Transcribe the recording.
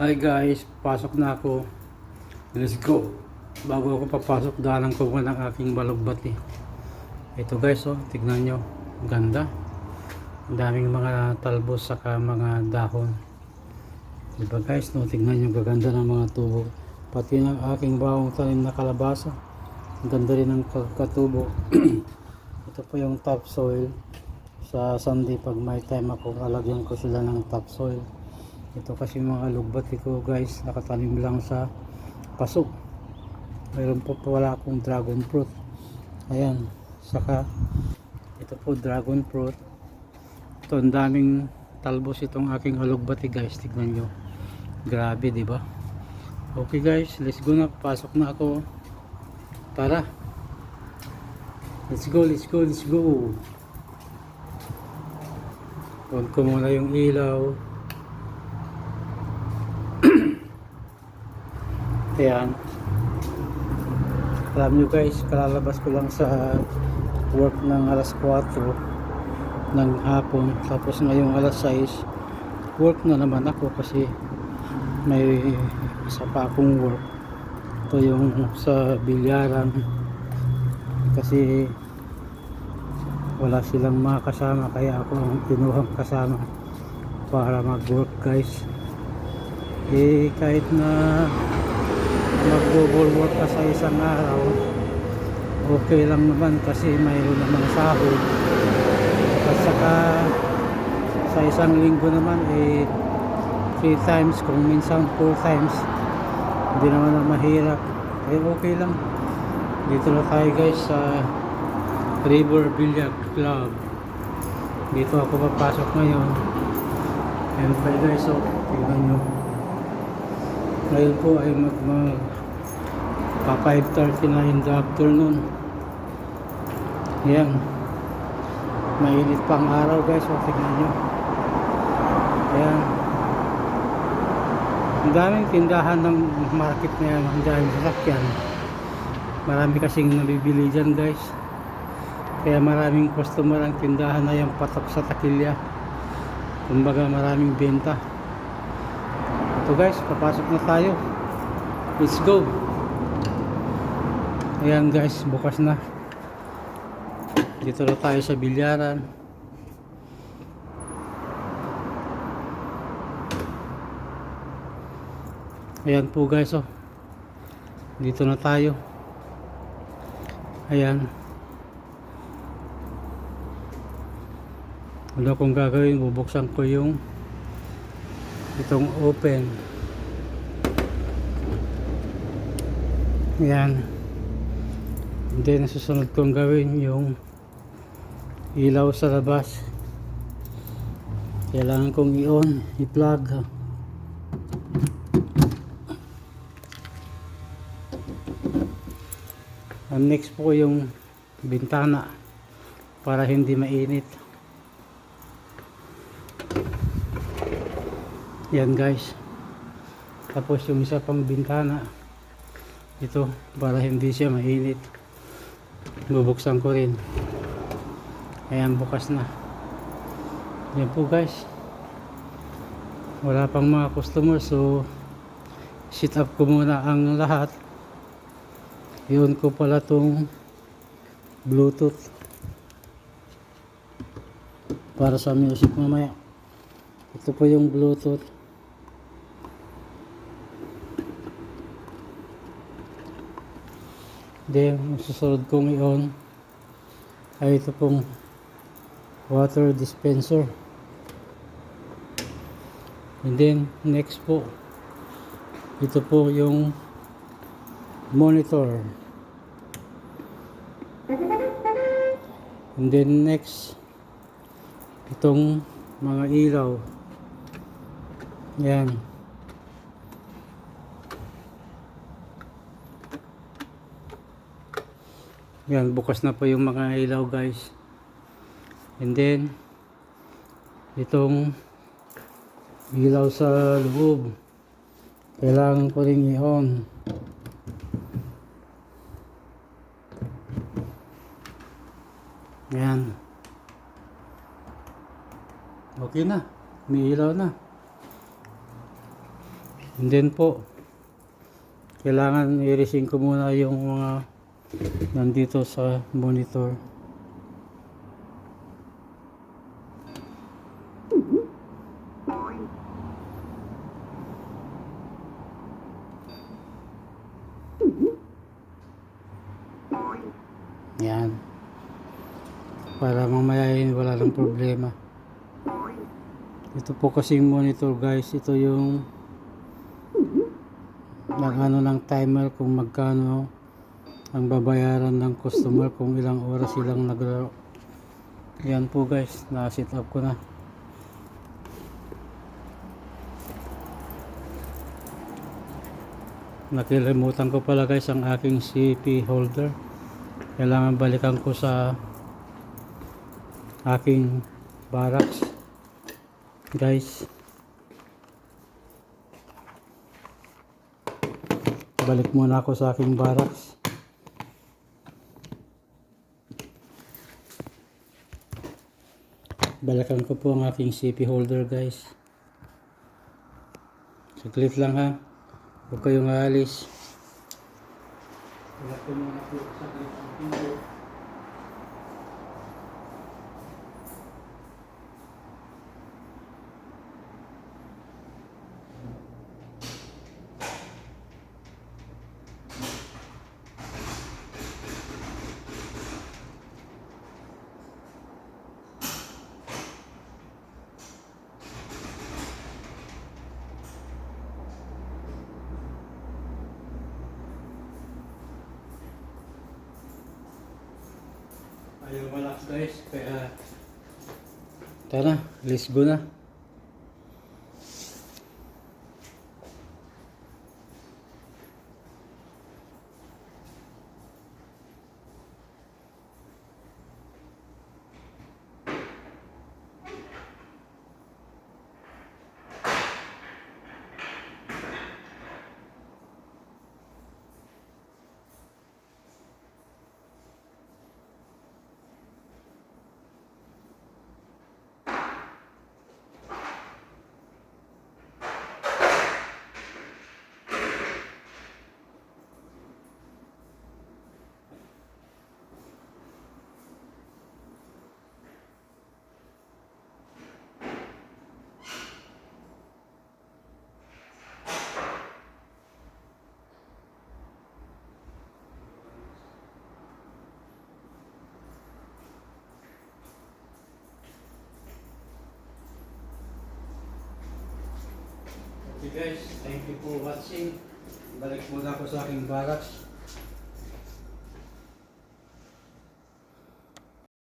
Hi guys, pasok na ako. Let's go. Bago ako papasok, daanan ko ang aking balugbati. Ito guys, oh, tignan nyo. Ganda. Ang daming mga talbos saka mga dahon. Diba guys, no, tignan nyo gaganda ng mga tubo. Pati ng aking bawang tanim na kalabasa. Ang ganda rin ng pagkatubo. Ito po yung topsoil. Sa Sunday pag may time ako, lalagyan ko sila ng topsoil. Ito kasi mga lugbati ko guys, nakatanim lang sa paso. Mayroon po wala akong dragon fruit. Ayan, saka ito po dragon fruit. Ito ang daming talbos itong aking alugbati guys, tignan nyo. Grabe, ba? Okay guys, let's go na. Pasok na ako. Tara. Let's go, let's go, let's go. On ko muna yung ilaw. Ayan. Alam nyo guys, kalalabas ko lang sa work ng alas 4 ng hapon. Tapos ngayong alas 6, work na naman ako kasi may isa pa akong work. Ito yung sa bilyaran. Kasi wala silang mga kasama kaya ako ang kinuhang kasama para mag-work guys. Eh kahit na mag-double work ka sa isang araw okay lang naman kasi mayroon naman sahod. At saka sa isang linggo naman eh 3 times kung minsan 4 times hindi naman na mahirap. Eh okay lang. Dito na tayo guys sa River Billiard Club. Dito ako papasok ngayon. And by guys so tingnan nyo ngayon po ay mag, pa 5.30 na in the afternoon. Yan. Mainit pang araw guys. O tignan nyo. Yan. Ang daming tindahan ng market na yan. Ang daming sasakyan. Marami kasing nabibili dyan guys. Kaya maraming customer ang tindahan na yung patok sa takilya. Kumbaga maraming benta ito guys, papasok na tayo. Let's go. Ayan guys, bukas na. Dito na tayo sa bilyaran. Ayan po guys oh. Dito na tayo. Ayan. Wala kong gagawin, bubuksan ko yung itong open. Yan. And then susunod kong gawin yung ilaw sa labas. Kailangan kong i-on i-plug. Ang next po yung bintana para hindi mainit yan guys. Tapos yung isa pang bintana. Ito para hindi siya mainit. Bubuksan ko rin. Ayan bukas na. Yan po guys. Wala pang mga customer so sit up ko muna ang lahat. Yun ko pala tong bluetooth para sa music mamaya. Ito po yung bluetooth Then, ang susunod kong i-on ay ito pong water dispenser. And then, next po, ito po yung monitor. And then, next, itong mga ilaw. Yan. Yan, bukas na po yung mga ilaw guys. And then, itong ilaw sa loob. Kailangan ko rin i-on. Yan. Okay na. May ilaw na. And then po, kailangan i-resync ko muna yung mga nandito sa monitor. Yan. Para mamaya yun, wala nang problema. Ito po kasing monitor guys, ito yung ng ano ng timer kung magkano ang babayaran ng customer kung ilang oras silang naglaro. Yan po guys, na-set up ko na. Nakilimutan ko pala guys ang aking CP holder. Kailangan balikan ko sa aking barracks. Guys, balik muna ako sa aking barracks. Balikan ko po ang aking CP holder guys. Saglit lang ha. Huwag kayong aalis. Ayaw malak guys, kaya tara, let's go na. Guys, thank you for watching. Balik muna ako sa aking barracks.